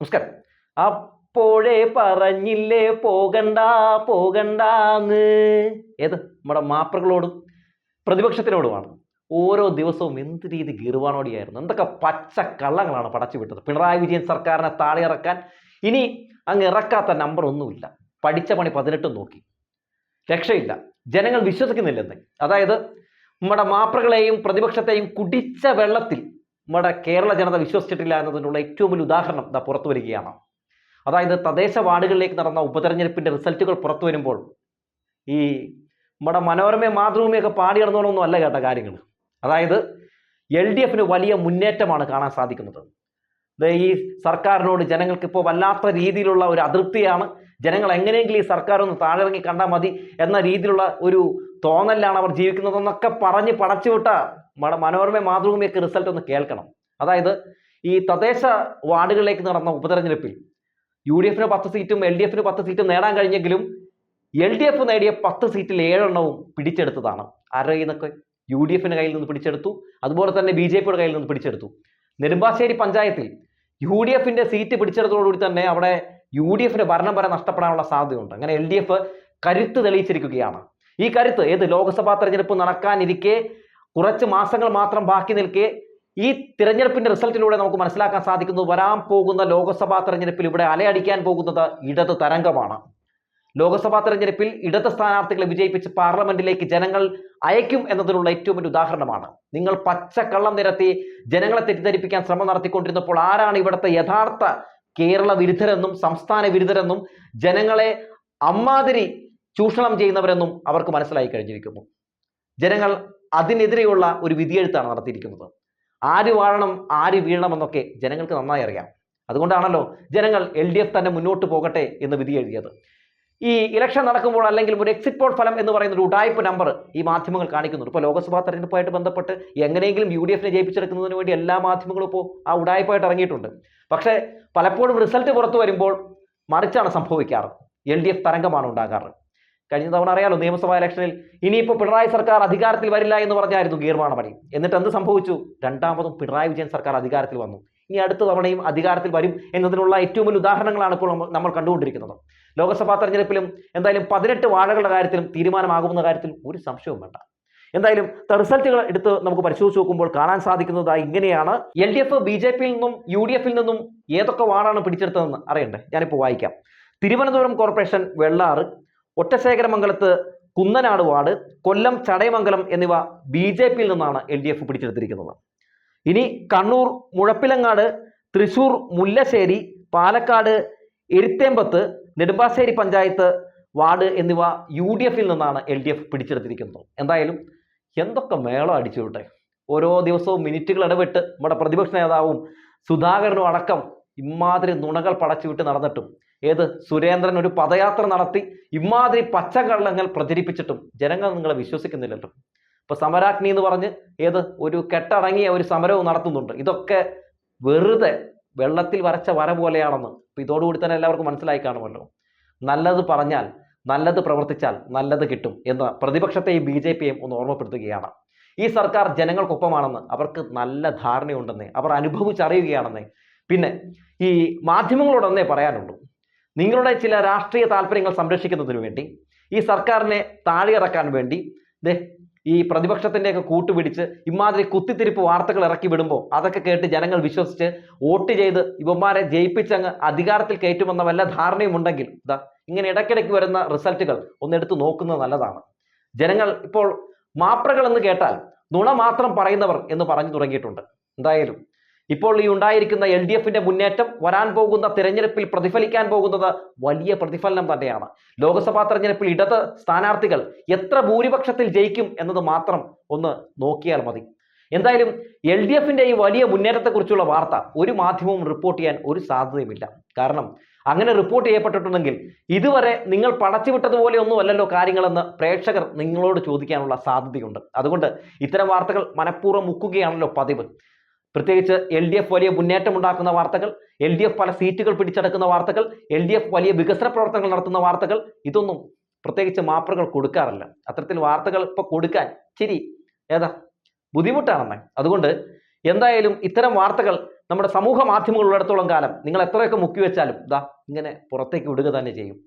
നമസ്കാരം. അപ്പോഴേ പറഞ്ഞില്ലേ പോകണ്ട പോകണ്ടാന്ന്. ഏത്? നമ്മുടെ മാപ്രകളോടും പ്രതിപക്ഷത്തിനോടുമാണ്. ഓരോ ദിവസവും എന്ത് രീതി ഗീർവാണോടിയായിരുന്നു. എന്തൊക്കെ പച്ച കള്ളങ്ങളാണ് പടച്ചു വിട്ടത്. പിണറായി വിജയൻ സർക്കാരിനെ താഴെ ഇറക്കാൻ ഇനി അങ്ങ് ഇറക്കാത്ത നമ്പർ ഒന്നുമില്ല. പഠിച്ച പണി പതിനെട്ടും നോക്കി. രക്ഷയില്ല. ജനങ്ങൾ വിശ്വസിക്കുന്നില്ലെന്ന്. അതായത് നമ്മുടെ മാപ്രകളെയും പ്രതിപക്ഷത്തെയും കുടിച്ച വെള്ളത്തിൽ നമ്മുടെ കേരള ജനത വിശ്വസിച്ചിട്ടില്ല എന്നതിനുള്ള ഏറ്റവും വലിയ ഉദാഹരണം ഇതാ പുറത്തു വരികയാണ്. അതായത് തദ്ദേശ വാർഡുകളിലേക്ക് നടന്ന ഉപതെരഞ്ഞെടുപ്പിന്റെ റിസൾട്ടുകൾ പുറത്തു വരുമ്പോൾ ഈ നമ്മുടെ മനോരമ മാതൃഭൂമിയൊക്കെ പാടി നടന്നോളൊന്നും അല്ല കേട്ട കാര്യങ്ങൾ. അതായത് എൽ ഡി എഫിന് വലിയ മുന്നേറ്റമാണ് കാണാൻ സാധിക്കുന്നത്. ഈ സർക്കാരിനോട് ജനങ്ങൾക്ക് ഇപ്പോൾ വല്ലാത്ത രീതിയിലുള്ള ഒരു അതൃപ്തിയാണ് ജനങ്ങൾ എങ്ങനെയെങ്കിലും ഈ സർക്കാർ ഒന്ന് താഴെയിറങ്ങി കണ്ടാൽ മതി എന്ന രീതിയിലുള്ള ഒരു തോന്നലിലാണ് അവർ ജീവിക്കുന്നതെന്നൊക്കെ പറഞ്ഞ് പടച്ചുവിട്ട മനോരമ മാതൃഭൂമിയൊക്കെ റിസൾട്ട് ഒന്ന് കേൾക്കണം. അതായത് ഈ തദ്ദേശ വാർഡുകളിലേക്ക് നടന്ന ഉപതെരഞ്ഞെടുപ്പിൽ യു ഡി എഫിന് പത്ത് സീറ്റും എൽ ഡി എഫിന് പത്ത് സീറ്റും നേടാൻ കഴിഞ്ഞെങ്കിലും എൽ ഡി എഫ് നേടിയ പത്ത് സീറ്റിൽ ഏഴെണ്ണവും പിടിച്ചെടുത്തതാണ്. ആരുടെ കയ്യിൽ യു ഡി എഫിന്റെ കയ്യിൽ നിന്ന് പിടിച്ചെടുത്തു. അതുപോലെ തന്നെ ബി ജെ പിയുടെ കയ്യിൽ നിന്ന് പിടിച്ചെടുത്തു. നെടുമ്പാശ്ശേരി പഞ്ചായത്തിൽ യു ഡി എഫിന്റെ സീറ്റ് പിടിച്ചെടുത്തതോടുകൂടി തന്നെ അവിടെ യു ഡി എഫിന്റെ ഭരണം വരെ നഷ്ടപ്പെടാനുള്ള സാധ്യതയുണ്ട്. അങ്ങനെ എൽ ഡി എഫ് കരുത്ത് തെളിയിച്ചിരിക്കുകയാണ്. ഈ കരുത്ത് ഏത് ലോക്സഭാ തെരഞ്ഞെടുപ്പ് നടക്കാനിരിക്കെ കുറച്ച് മാസങ്ങൾ മാത്രം ബാക്കി നിൽക്കെ ഈ തിരഞ്ഞെടുപ്പിന്റെ റിസൾട്ടിലൂടെ നമുക്ക് മനസ്സിലാക്കാൻ സാധിക്കുന്നത് വരാൻ പോകുന്ന ലോക്സഭാ തെരഞ്ഞെടുപ്പിൽ ഇവിടെ അലയടിക്കാൻ പോകുന്നത് ഇടത് തരംഗമാണ്. ലോക്സഭാ തെരഞ്ഞെടുപ്പിൽ ഇടത് സ്ഥാനാർത്ഥികളെ വിജയിപ്പിച്ച് പാർലമെന്റിലേക്ക് ജനങ്ങൾ അയക്കും എന്നതിനുള്ള ഏറ്റവും വലിയ ഉദാഹരണമാണ്. നിങ്ങൾ പച്ചക്കള്ളം നിരത്തി ജനങ്ങളെ തെറ്റിദ്ധരിപ്പിക്കാൻ ശ്രമം നടത്തിക്കൊണ്ടിരുന്നപ്പോൾ ആരാണ് ഇവിടുത്തെ യഥാർത്ഥ കേരള വിരുദ്ധരെന്നും സംസ്ഥാന വിരുദ്ധരെന്നും ജനങ്ങളെ അമ്മാതിരി ചൂഷണം ചെയ്യുന്നവരെന്നും അവർക്ക് മനസ്സിലായി കഴിഞ്ഞിരിക്കുന്നു. ജനങ്ങൾ അതിനെതിരെയുള്ള ഒരു വിധിയെഴുത്താണ് നടത്തിയിരിക്കുന്നത്. ആര് വാഴണം ആര് വീഴണമെന്നൊക്കെ ജനങ്ങൾക്ക് നന്നായി അറിയാം. അതുകൊണ്ടാണല്ലോ ജനങ്ങൾ എൽ ഡി എഫ് തന്നെ മുന്നോട്ട് പോകട്ടെ എന്ന് വിധി എഴുതിയത്. ഈ ഇലക്ഷൻ നടക്കുമ്പോൾ അല്ലെങ്കിൽ ഒരു എക്സിറ്റ് പോൾ ഫലം എന്ന് പറയുന്ന ഒരു ഉടായ്പ നമ്പർ ഈ മാധ്യമങ്ങൾ കാണിക്കുന്നുണ്ട്. ഇപ്പോൾ ലോക്സഭാ തെരഞ്ഞെടുപ്പുമായിട്ട് ബന്ധപ്പെട്ട് എങ്ങനെയെങ്കിലും യു ഡി എഫിനെ ജയിപ്പിച്ചെടുക്കുന്നതിന് വേണ്ടി എല്ലാ മാധ്യമങ്ങളും ഇപ്പോൾ ആ ഉടായ്പായിട്ട് ഇറങ്ങിയിട്ടുണ്ട്. പക്ഷേ പലപ്പോഴും റിസൾട്ട് പുറത്തു വരുമ്പോൾ മറിച്ചാണ് സംഭവിക്കാറ്. എൽ ഡി എഫ് തരംഗമാണ് ഉണ്ടാകാറ്. കഴിഞ്ഞ തവണ അറിയാലോ നിയമസഭാ ഇലക്ഷനിൽ ഇനിയിപ്പോൾ പിണറായി സർക്കാർ അധികാരത്തിൽ വരില്ല എന്ന് പറഞ്ഞായിരുന്നു ഗീർവാണ പണി. എന്നിട്ട് എന്ത് സംഭവിച്ചു? രണ്ടാമതും പിണറായി വിജയൻ സർക്കാർ അധികാരത്തിൽ വന്നു. ഇനി അടുത്ത തവണയും അധികാരത്തിൽ വരും എന്നതിനുള്ള ഏറ്റവും വലിയ ഉദാഹരണങ്ങളാണ് ഇപ്പോൾ നമ്മൾ- നമ്മൾ കണ്ടുകൊണ്ടിരിക്കുന്നത്. ലോക്സഭാ തെരഞ്ഞെടുപ്പിലും എന്തായാലും പതിനെട്ട് വാഴകളുടെ കാര്യത്തിലും തീരുമാനമാകുമെന്ന കാര്യത്തിൽ ഒരു സംശയവും വേണ്ട. എന്തായാലും റിസൾട്ടുകൾ എടുത്ത് നമുക്ക് പരിശോധിച്ച് നോക്കുമ്പോൾ കാണാൻ സാധിക്കുന്നത് ഇങ്ങനെയാണ്. L D F B J പിയിൽ നിന്നും യു ഡി എഫിൽ നിന്നും ഏതൊക്കെ വാർഡാണ് പിടിച്ചെടുത്തതെന്ന് അറിയണ്ടേ? ഞാനിപ്പോൾ വായിക്കാം. തിരുവനന്തപുരം കോർപ്പറേഷൻ വെള്ളാറ് ഒറ്റശേഖരമംഗലത്ത് കുന്നനാട് വാർഡ് കൊല്ലം ചടയമംഗലം എന്നിവ ബി ജെ പിയിൽ നിന്നാണ് എൽ ഡി എഫ് പിടിച്ചെടുത്തിരിക്കുന്നത്. ഇനി കണ്ണൂർ മുഴപ്പിലങ്ങാട് തൃശൂർ മുല്ലശ്ശേരി പാലക്കാട് എരുത്തേമ്പത്ത് നെടുമ്പാശ്ശേരി പഞ്ചായത്ത് വാർഡ് എന്നിവ യു ഡി എഫിൽ നിന്നാണ് എൽ ഡി എഫ് പിടിച്ചെടുത്തിരിക്കുന്നത്. എന്തായാലും എന്തൊക്കെ മേളം അടിച്ചു വിട്ടെ. ഓരോ ദിവസവും മിനിറ്റുകൾ ഇടപെട്ട് നമ്മുടെ പ്രതിപക്ഷ നേതാവും സുധാകരനും അടക്കം ഇമാതിരി നുണകൾ പടച്ചുവിട്ട് നടന്നിട്ടും ഏത്? സുരേന്ദ്രൻ ഒരു പദയാത്ര നടത്തി ഇമാതിരി പച്ചക്കള്ളങ്ങൾ പ്രചരിപ്പിച്ചിട്ടും ജനങ്ങൾ നിങ്ങളെ വിശ്വസിക്കുന്നില്ലല്ലോ. ഇപ്പൊ സമരാഗ്നി എന്ന് പറഞ്ഞ് ഏത്? ഒരു കെട്ടടങ്ങിയ ഒരു സമരവും നടത്തുന്നുണ്ട്. ഇതൊക്കെ വെറുതെ വെള്ളത്തിൽ വരച്ച വര പോലെയാണെന്ന് ഇപ്പൊ ഇതോടുകൂടി തന്നെ എല്ലാവർക്കും മനസ്സിലായി കാണുമല്ലോ. നല്ലത് പറഞ്ഞാൽ നല്ലത് പ്രവർത്തിച്ചാൽ നല്ലത് കിട്ടും എന്ന് പ്രതിപക്ഷത്തെയും ബി ജെ പിയെയും ഒന്ന് ഓർമ്മപ്പെടുത്തുകയാണ്. ഈ സർക്കാർ ജനങ്ങൾക്കൊപ്പമാണെന്ന് അവർക്ക് നല്ല ധാരണയുണ്ടെന്നേ അവർ അനുഭവിച്ചറിയുകയാണെന്നേ. പിന്നെ ഈ മാധ്യമങ്ങളോടൊന്നേ പറയാനുള്ളൂ. നിങ്ങളുടെ ചില രാഷ്ട്രീയ താല്പര്യങ്ങൾ സംരക്ഷിക്കുന്നതിന് വേണ്ടി ഈ സർക്കാരിനെ താഴെയിറക്കാൻ വേണ്ടി ദേ ഈ പ്രതിപക്ഷത്തിന്റെയൊക്കെ കൂട്ടുപിടിച്ച് ഇമാതിരി കുത്തിത്തിരിപ്പ് വാർത്തകൾ ഇറക്കി വിടുമ്പോൾ അതൊക്കെ കേട്ട് ജനങ്ങൾ വിശ്വസിച്ച് വോട്ട് ചെയ്ത് ഇവന്മാരെ ജയിപ്പിച്ചങ്ങ് അധികാരത്തിൽ കയറ്റുമെന്ന വല്ല ധാരണയും ഉണ്ടെങ്കിൽ ഇതാ ഇങ്ങനെ ഇടയ്ക്കിടയ്ക്ക് വരുന്ന റിസൾട്ടുകൾ ഒന്നെടുത്ത് നോക്കുന്നത് നല്ലതാണ്. ജനങ്ങൾ ഇപ്പോൾ മാപ്രകൾ എന്ന് കേട്ടാൽ നുണ മാത്രം പറയുന്നവർ എന്ന് പറഞ്ഞു തുടങ്ങിയിട്ടുണ്ട്. എന്തായാലും ഇപ്പോൾ ഈ ഉണ്ടായിരിക്കുന്ന എൽ ഡി എഫിന്റെ മുന്നേറ്റം വരാൻ പോകുന്ന തിരഞ്ഞെടുപ്പിൽ പ്രതിഫലിക്കാൻ പോകുന്നത് വലിയ പ്രതിഫലനം തന്നെയാണ്. ലോക്സഭാ തെരഞ്ഞെടുപ്പിൽ ഇടത് സ്ഥാനാർത്ഥികൾ എത്ര ഭൂരിപക്ഷത്തിൽ ജയിക്കും എന്നത് മാത്രം ഒന്ന് നോക്കിയാൽ മതി. എന്തായാലും എൽ ഡി എഫിന്റെ ഈ വലിയ മുന്നേറ്റത്തെക്കുറിച്ചുള്ള വാർത്ത ഒരു മാധ്യമവും റിപ്പോർട്ട് ചെയ്യാൻ ഒരു സാധ്യതയുമില്ല. കാരണം അങ്ങനെ റിപ്പോർട്ട് ചെയ്യപ്പെട്ടിട്ടുണ്ടെങ്കിൽ ഇതുവരെ നിങ്ങൾ പടച്ചുവിട്ടതുപോലെ ഒന്നും അല്ലല്ലോ കാര്യങ്ങളെന്ന് പ്രേക്ഷകർ നിങ്ങളോട് ചോദിക്കാനുള്ള സാധ്യതയുണ്ട്. അതുകൊണ്ട് ഇത്തരം വാർത്തകൾ മനഃപൂർവം മുക്കുകയാണല്ലോ പതിവ്. പ്രത്യേകിച്ച് എൽ ഡി എഫ് വലിയ മുന്നേറ്റം ഉണ്ടാക്കുന്ന വാർത്തകൾ എൽ ഡി എഫ് പല സീറ്റുകൾ പിടിച്ചെടുക്കുന്ന വാർത്തകൾ എൽ ഡി എഫ് വലിയ വികസന പ്രവർത്തനങ്ങൾ നടത്തുന്ന വാർത്തകൾ ഇതൊന്നും പ്രത്യേകിച്ച് മാപ്പറുകൾ കൊടുക്കാറില്ല. അത്തരത്തിൽ വാർത്തകൾ ഇപ്പൊ കൊടുക്കാൻ ശരി ഏതാ ബുദ്ധിമുട്ടാണെന്ന്. അതുകൊണ്ട് എന്തായാലും ഇത്തരം വാർത്തകൾ നമ്മുടെ സമൂഹ മാധ്യമങ്ങൾ ഉള്ളിടത്തോളം കാലം നിങ്ങൾ എത്രയൊക്കെ മുക്കി വെച്ചാലും ഇതാ ഇങ്ങനെ പുറത്തേക്ക് വിടുക തന്നെ ചെയ്യും.